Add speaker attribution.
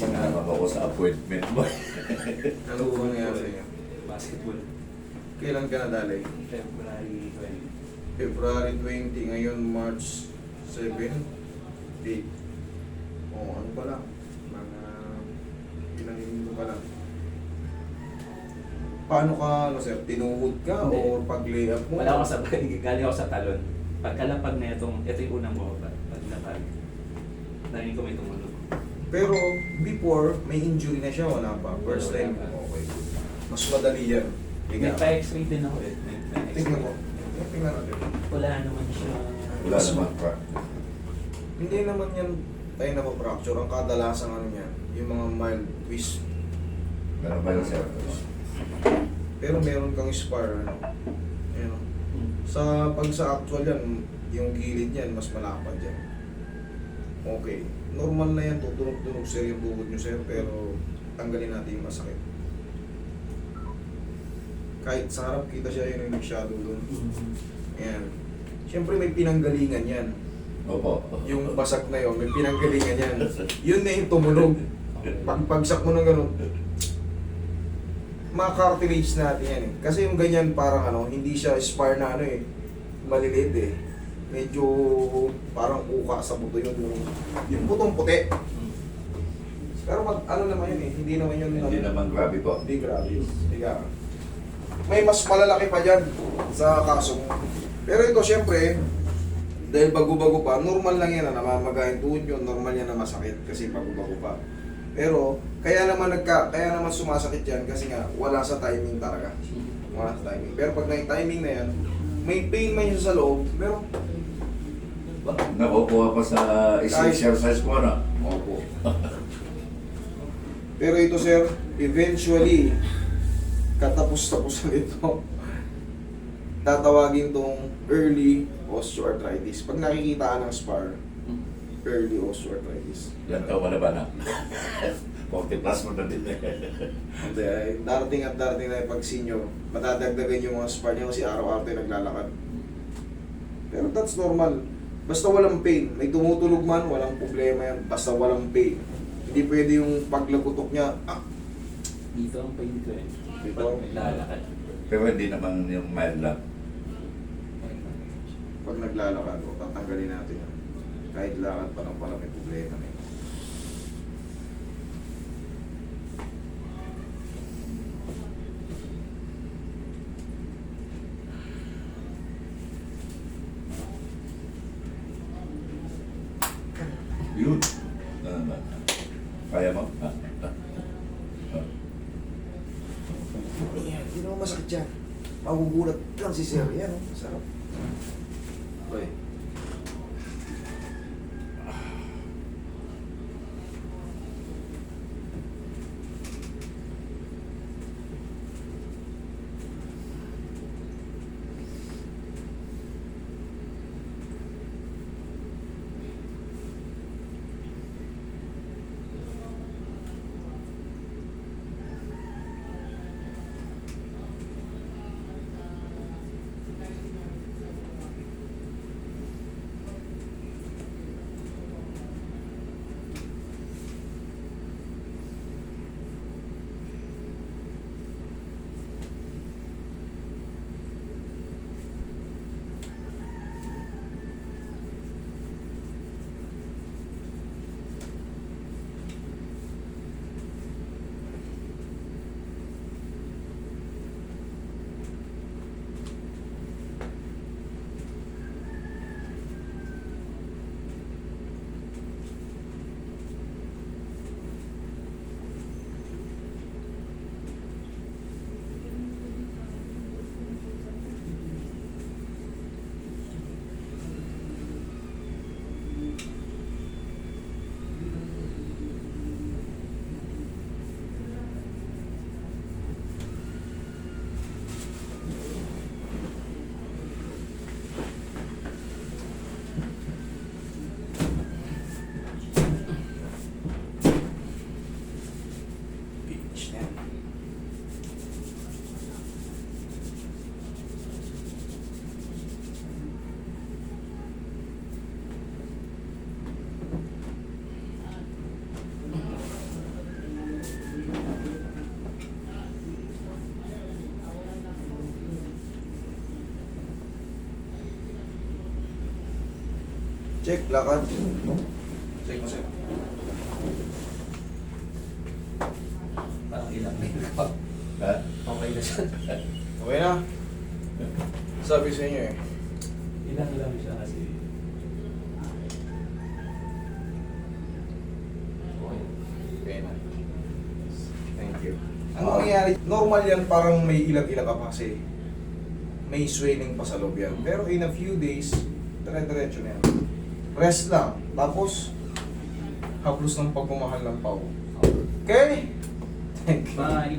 Speaker 1: Sinama ako sa appointment mo.
Speaker 2: Ano po nangyari sa inyo?
Speaker 3: Basketball.
Speaker 2: Kailan ka nadalay?
Speaker 3: February 20.
Speaker 2: February 20, ngayon March 7, 8. Oh, ano pa lang? Mga ilang linggo pa lang. Paano ka, ano sir, tinuhod ka
Speaker 3: Hindi.
Speaker 2: o pag-layup mo?
Speaker 3: Wala ako sa galing ako sa talon. Pagkalapag na itong, ito yung unang bumaba. Pagkalapag. Narinig ko may tumulog.
Speaker 2: Pero before, may injury na siya, wala pa. First time. Okay. Mas madali yan.
Speaker 3: May pa-x-ray din ako eh. May, may x-ray.
Speaker 2: Tingnan mo. Tingnan natin.
Speaker 3: Wala naman siya.
Speaker 1: Wala naman pa.
Speaker 2: Hindi naman yan tayo na fracture Ang kadalasan ano yan, yung mga mild twist.
Speaker 1: Meron ba yung sir?
Speaker 2: Pero meron kang spar, ano. Ayan, oh.
Speaker 3: Hmm.
Speaker 2: Sa pag sa actual yan, yung gilid yan, mas malapad yan. Okay. Normal na yan, tutunog-tunog sir yung bukod nyo sir, pero tanggalin natin yung masakit. Kahit sa harap, kita siya yun yung nag-shadow doon.
Speaker 3: Hmm.
Speaker 2: Ayan. Siyempre may pinanggalingan yan.
Speaker 1: Opo.
Speaker 2: Yung basag na yun, may pinanggalingan yan. Yun na yung tumunog. Pag pagsak mo ng ganun, mga cartilage natin yan eh. Kasi yung ganyan parang ano, hindi siya spar na ano eh, maliliit eh. Medyo parang uka sa buto yun. Yung, yung butong puti.
Speaker 3: Hmm.
Speaker 2: Pero pag ano naman yun eh, hindi naman yun.
Speaker 1: Hindi naman grabe po.
Speaker 2: Hindi grabe. Higa. May mas malalaki pa dyan sa kaso mo. Pero ito syempre, dahil bago-bago pa, normal lang yan na namamagayin tuhod yun, normal yan na masakit kasi bago-bago pa. Pero, kaya naman nagka, kaya naman sumasakit yan kasi nga wala sa timing talaga. Wala sa timing. Pero pag na-timing na yan, may pain man yun sa loob, pero
Speaker 1: Nakukuha pa sa exercise ko na.
Speaker 2: Opo. Pero ito sir, eventually, katapos-tapos na ito, tatawagin tong early osteoarthritis. Pag nakikita ka ng spar, early osteoarthritis.
Speaker 1: Ilan taon wala ba na? 40 plus mo na din eh.
Speaker 2: Darating at darating na pag senior, matadagdagan yung mga spar niya kasi araw-araw tayo naglalakad. Pero that's normal. Basta walang pain. May tumutulog man, walang problema yan. Basta walang pain. Hindi pwede yung paglagutok niya, ah,
Speaker 3: Dito ang pain ko eh.
Speaker 2: Dito?
Speaker 3: Pag lalakad.
Speaker 1: Pero hindi naman yung mild lang.
Speaker 2: pag naglalakad, o tatanggalin natin yan. Kahit lakad pa lang pala may problema na. Yun.
Speaker 1: Ano ba? Kaya mo? Ha? Ha? Ha?
Speaker 2: Yan, hindi naman masakit yan. Magugulat lang si Sir. Yan, oh, sarap. Okay. Check, lakad. Check mo sir.
Speaker 3: Parang ilang minute pa.
Speaker 1: Ha?
Speaker 3: Okay na siya.
Speaker 2: Okay na? Sabi sa inyo eh.
Speaker 3: Ilang lang siya kasi. Okay
Speaker 2: na. Thank you. Ano nangyayari? Normal yan, parang may ilag-ilag ka pa kasi may swelling pa sa loob yan. Pero in a few days, dire-diretso na yan. Rest lang. Tapos, haplos ng pagmamahal ng pao. Okay? Thank you.
Speaker 3: Ilang